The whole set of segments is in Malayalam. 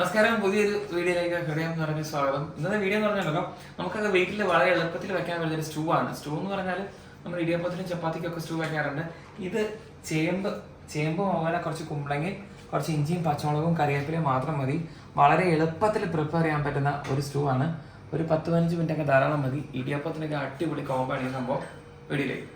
നമസ്കാരം പുതിയൊരു വീഡിയോയിലേക്ക് ഹൃദയം നിറഞ്ഞ സ്വാഗതം. ഇന്നത്തെ വീഡിയോ എന്ന് പറഞ്ഞാൽ നമുക്കത് വീട്ടിൽ വളരെ എളുപ്പത്തിൽ വെക്കാൻ പറ്റുന്ന സ്റ്റൂ ആണ്. സ്റ്റൂ എന്ന് പറഞ്ഞാൽ നമ്മൾ ഇടിയപ്പത്തിനും ചപ്പാത്തിക്കും ഒക്കെ സ്റ്റൂ വെക്കാറുണ്ട്. ഇത് ചേമ്പ് ചേമ്പ് അതുപോലെ കുറച്ച് കുമ്പളങ്ങി കുറച്ച് ഇഞ്ചിയും പച്ചമുളകും കറിവേപ്പിലയും മാത്രം മതി. വളരെ എളുപ്പത്തിൽ പ്രിപ്പയർ ചെയ്യാൻ പറ്റുന്ന ഒരു സ്റ്റൂ ആണ്. ഒരു പത്ത് പതിനഞ്ച് മിനിറ്റ് ഒക്കെ ധാരാളം മതി. ഇടിയപ്പത്തിനൊക്കെ അടിപൊളി കോമ്പാണ് ഈ സംഭവം. വീഡിയോയിലേക്ക്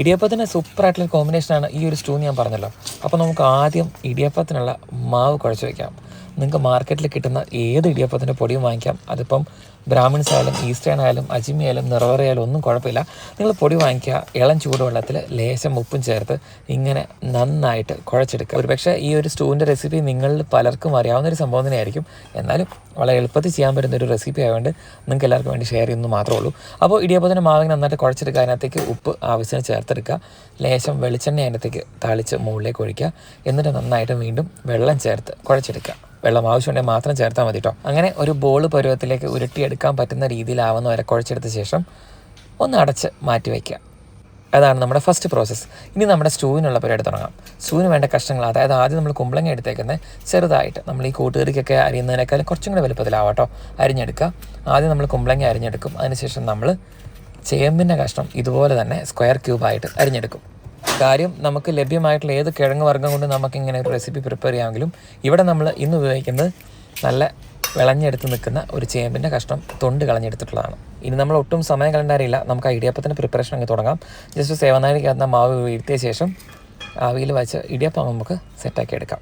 ഇടിയപ്പത്തിന് സൂപ്പറായിട്ടുള്ള കോമ്പിനേഷനാണ് ഈ ഒരു സ്റ്റൂ ഞാൻ പറഞ്ഞല്ലോ. അപ്പോൾ നമുക്ക് ആദ്യം ഇടിയപ്പത്തിനുള്ള മാവ് കുഴച്ച് വയ്ക്കാം നിങ്ങൾക്ക് മാർക്കറ്റിൽ കിട്ടുന്ന ഏത് ഇടിയപ്പത്തിന്റെ പൊടിയും വാങ്ങിക്കാം. അതിപ്പം ബ്രാഹ്മിൺസ് ആയാലും ഈസ്റ്റേൺ ആയാലും അജിമി ആയാലും നിറവറ ആയാലും ഒന്നും കുഴപ്പമില്ല. നിങ്ങൾ പൊടി വാങ്ങിക്കുക ഇളം ചൂടുവെള്ളത്തിൽ ലേശം ഉപ്പും ചേർത്ത് ഇങ്ങനെ നന്നായിട്ട് കുഴച്ചെടുക്കുക. ഒരുപക്ഷെ ഈ ഒരു സ്റ്റൂവിന്റെ റെസിപ്പി നിങ്ങളിൽ പലർക്കും അറിയാവുന്ന ഒരു സംഭവം തന്നെയായിരിക്കും. എന്നാലും വളരെ എളുപ്പത്തിൽ ചെയ്യാൻ പറ്റുന്ന ഒരു റെസിപ്പി ആയതുകൊണ്ട് നിങ്ങൾക്ക് എല്ലാവർക്കും വേണ്ടി ഷെയർ ചെയ്യുന്നു മാത്രമേ ഉള്ളൂ. അപ്പോൾ ഇടിയപ്പത്തിന്റെ മാവിന് നന്നായിട്ട് കുഴച്ചെടുക്കുക. അതിനകത്തേക്ക് ഉപ്പ് ആവശ്യത്തിന് ചേർത്തെടുക്കുക. ലേശം വെളിച്ചെണ്ണ അതിനകത്തേക്ക് തളിച്ച് മുകളിലേക്ക് ഒഴിക്കുക. എന്നിട്ട് നന്നായിട്ട് വീണ്ടും വെള്ളം ചേർത്ത് കുഴച്ചെടുക്കുക. വെള്ളം ആവശ്യമുണ്ടെങ്കിൽ മാത്രം ചേർത്താൽ മതി കേട്ടോ അങ്ങനെ ഒരു ബോൾ പരുവത്തിലേക്ക് ഉരുട്ടിയെടുക്കാൻ പറ്റുന്ന രീതിയിലാവുന്ന വരെ കുഴച്ചെടുത്ത ശേഷം ഒന്ന് അടച്ച് മാറ്റി വയ്ക്കുക. അതാണ് നമ്മുടെ ഫസ്റ്റ് പ്രോസസ്സ് ഇനി നമ്മുടെ സ്റ്റൂവിനുള്ള പരിപാടി തുടങ്ങാം. സ്റ്റൂവിന് വേണ്ട കഷ്ണങ്ങൾ അതായത് ആദ്യം നമ്മൾ കുമ്പളങ്ങ എടുത്തേക്കുന്നത് ചെറുതായിട്ട് നമ്മൾ ഈ കൂട്ടുകറിക്കൊക്കെ അരിയുന്നതിനേക്കാൾ കുറച്ചും കൂടെ വലുപ്പത്തിലാവട്ടോ അരിഞ്ഞെടുക്കുക. ആദ്യം നമ്മൾ കുമ്പളങ്ങ അരിഞ്ഞെടുക്കും. അതിനുശേഷം നമ്മൾ ചേമ്പിന്റെ കഷ്ണം ഇതുപോലെ തന്നെ സ്ക്വയർ ക്യൂബായിട്ട് അരിഞ്ഞെടുക്കും. കാര്യം നമുക്ക് ലഭ്യമായിട്ടുള്ള ഏത് കിഴങ്ങ് വർഗം കൊണ്ട് നമുക്ക് ഇങ്ങനെ ഒരു റെസിപ്പി പ്രിപ്പയർ ചെയ്യാമെങ്കിലും ഇവിടെ നമ്മൾ ഇന്ന് ഉപയോഗിക്കുന്നത് നല്ല വിളഞ്ഞെടുത്ത് നിൽക്കുന്ന ഒരു ചേമ്പിന്റെ കഷ്ണം തൊണ്ട് കളഞ്ഞെടുത്തിട്ടുള്ളതാണ്. ഇനി നമ്മൾ ഒട്ടും സമയം കളണ്ടാരില്ല നമുക്ക് ഇടിയപ്പത്തിന്റെ പ്രിപ്പറേഷൻ അങ്ങ് തുടങ്ങാം. ജസ്റ്റ് സേവനാഴിക്കകത്ത് മാവ് വീഴ്ത്തിയ ശേഷം ആവിയിൽ വച്ച് ഇടിയപ്പം നമുക്ക് സെറ്റാക്കി എടുക്കാം.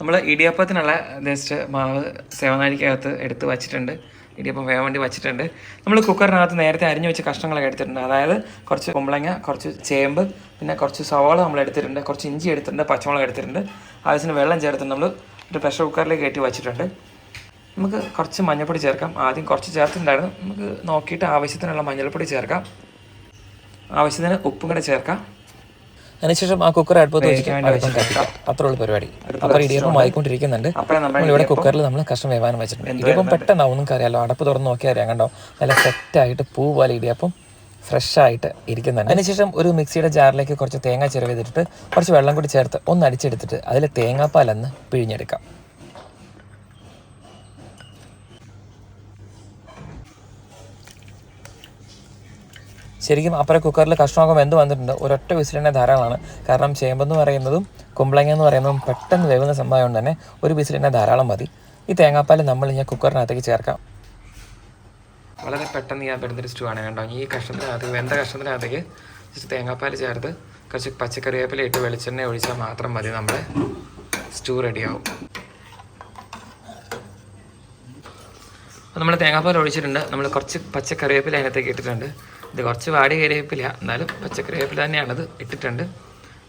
നമ്മൾ ഇടിയപ്പത്തിനുള്ള ജസ്റ്റ് മാവ് സേവനാഴിക്കകത്ത് എടുത്ത് വച്ചിട്ടുണ്ട്. ഇടിയപ്പം വേവാൻ വേണ്ടി വെച്ചിട്ടുണ്ട്. നമ്മൾ കുക്കറിനകത്ത് നേരത്തെ അരിഞ്ഞു വെച്ച കഷ്ണങ്ങളൊക്കെ എടുത്തിട്ടുണ്ട്. അതായത് കുറച്ച് കുമ്പളങ്ങ കുറച്ച് ചേമ്പ് പിന്നെ കുറച്ച് സവാള നമ്മൾ എടുത്തിട്ടുണ്ട്. കുറച്ച് ഇഞ്ചി എടുത്തിട്ടുണ്ട് പച്ചമുളക് എടുത്തിട്ടുണ്ട്. ആവശ്യത്തിന് വെള്ളം ചേർത്ത് നമ്മൾ ഒരു പ്രഷർ കുക്കറിലേക്ക് കയറ്റി വെച്ചിട്ടുണ്ട്. നമുക്ക് കുറച്ച് മഞ്ഞൾപ്പൊടി ചേർക്കാം. ആദ്യം കുറച്ച് ചേർത്തിട്ടുണ്ടായിരുന്നു. നമുക്ക് നോക്കിയിട്ട് ആവശ്യത്തിനുള്ള മഞ്ഞൾപ്പൊടി ചേർക്കാം. ആവശ്യത്തിന് ഉപ്പും കൂടെ ചേർക്കാം. അതിനുശേഷം ആ കുക്കർ അടുപ്പത്ത് വെച്ചിട്ട് കത്തിക്കാം. അത്രേ ഉള്ളൂ പരിപാടി. അപ്പോൾ ഇടിയപ്പം ആയിക്കൊണ്ടിരിക്കുന്നുണ്ട് അപ്പോൾ നമ്മൾ ഇവിടെ കുക്കറിൽ നമ്മൾ കഷ്ണം വേവാനും വെച്ചിട്ടുണ്ട്. ഇടിയപ്പം പെട്ടെന്നാവും നിങ്ങൾക്ക് അറിയാലോ അടപ്പ് തുറന്ന് നോക്കിയാൽ അറിയാം കണ്ടോ? നല്ല സെറ്റായിട്ട് പൂ പോലെ ഇടിയപ്പം ഫ്രഷ് ആയിട്ട് ഇരിക്കുന്നുണ്ട്. അതിനുശേഷം ഒരു മിക്സിയുടെ ജാറിലേക്ക് കുറച്ച് തേങ്ങ ചിരവിതിട്ട് കുറച്ച് വെള്ളം കൂടി ചേർത്ത് ഒന്ന് അടിച്ചെടുത്തിട്ട് അതിൽ തേങ്ങാപ്പാലെന്ന് പിഴിഞ്ഞെടുക്കാം. ശരിക്കും അപ്പുറം കുക്കറിൽ കഷ്ണമൊക്കെ വെന്ത് വന്നിട്ടുണ്ട്. ഒരൊറ്റ വിസിൽ തന്നെ ധാരാളമാണ്. കാരണം ചേമ്പെന്ന് പറയുന്നതും കുമ്പളങ്ങ എന്ന് പറയുന്നതും പെട്ടെന്ന് വേവുന്ന സംഭവം തന്നെ ഒരു വിസിൽ തന്നെ ധാരാളം മതി. ഈ തേങ്ങാപ്പാൽ നമ്മൾ ഇനി കുക്കറിനകത്തേക്ക് ചേർക്കാം. വളരെ പെട്ടെന്ന് ചെയ്യാൻ പറ്റുന്നൊരു സ്റ്റൂ ആണ്. കേട്ടോ ഈ കഷ്ണത്തിനകത്ത് വെന്ത കഷ്ണത്തിനകത്തേക്ക് കുറച്ച് തേങ്ങാപ്പാൽ ചേർത്ത് കുറച്ച് പച്ചക്കറിവേപ്പില ഇട്ട് വെളിച്ചെണ്ണ ഒഴിച്ചാൽ മാത്രം മതി. നമ്മുടെ സ്റ്റൂ റെഡിയാവും നമ്മൾ തേങ്ങാപ്പാൽ ഒഴിച്ചിട്ടുണ്ട്. നമ്മൾ കുറച്ച് പച്ചക്കറിവേപ്പില അതിനകത്തേക്ക് ഇട്ടിട്ടുണ്ട്. ഇത് കുറച്ച് വാടി കരിവേപ്പില എന്നാലും പച്ചക്കറി വേപ്പില തന്നെയാണത് ഇട്ടിട്ടുണ്ട്.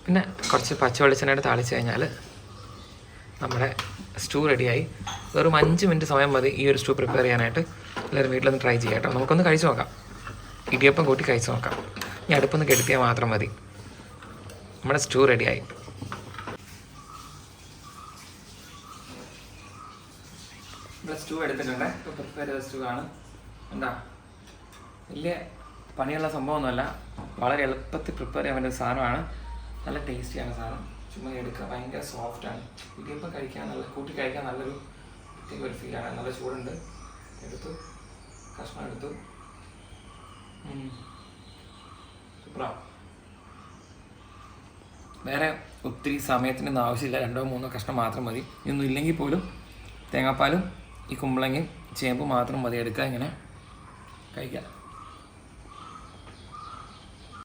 പിന്നെ കുറച്ച് പച്ച വെളിച്ചെണ്ണയുടെ താളിച്ച് കഴിഞ്ഞാൽ നമ്മുടെ സ്റ്റൂ റെഡിയായി. വെറും അഞ്ച് മിനിറ്റ് സമയം മതി ഈ ഒരു സ്റ്റൂ പ്രിപ്പയർ ചെയ്യാനായിട്ട്. എല്ലാവരും വീട്ടിലൊന്ന് ട്രൈ ചെയ്യാം കേട്ടോ. നമുക്കൊന്ന് കഴിച്ചു നോക്കാം. ഇടിയപ്പം കൂട്ടി കഴിച്ചു നോക്കാം. ഇനി അടുപ്പൊന്ന് കെടുത്തിയാൽ മാത്രം മതി. നമ്മുടെ സ്റ്റൂ റെഡിയായി. സ്റ്റൂ എടുത്തിട്ടുണ്ട്. ഇപ്പോൾ പ്രിപ്പയർ ചെയ്ത സ്റ്റൂ ആണ് എന്താ? വലിയ പണിയുള്ള സംഭവമൊന്നുമല്ല. വളരെ എളുപ്പത്തിൽ പ്രിപ്പയർ ചെയ്യാൻ പറ്റുന്ന സാധനമാണ്. നല്ല ടേസ്റ്റിയാണ് സാധനം. ചുമ്മാ എടുക്കുക. ഭയങ്കര സോഫ്റ്റാണ് ഇടിയപ്പം കഴിക്കാൻ നല്ല കൂട്ടി കഴിക്കാൻ നല്ലൊരു പ്രത്യേക ഒരു ഫീലാണ് നല്ല ചൂടുണ്ട്. എടുത്തു. കഷ്ണം എടുത്തു. സൂപ്പറാണ് വേറെ ഒത്തിരി സമയത്തിനൊന്നും ആവശ്യമില്ല. രണ്ടോ മൂന്നോ കഷ്ണം മാത്രം മതി. ഇതൊന്നും ഇല്ലെങ്കിൽ പോലും തേങ്ങാപ്പാലും ഈ കുമ്പളങ്ങയും ചേമ്പും മാത്രം മതി. എടുക്കുക ഇങ്ങനെ. കഴിക്കാം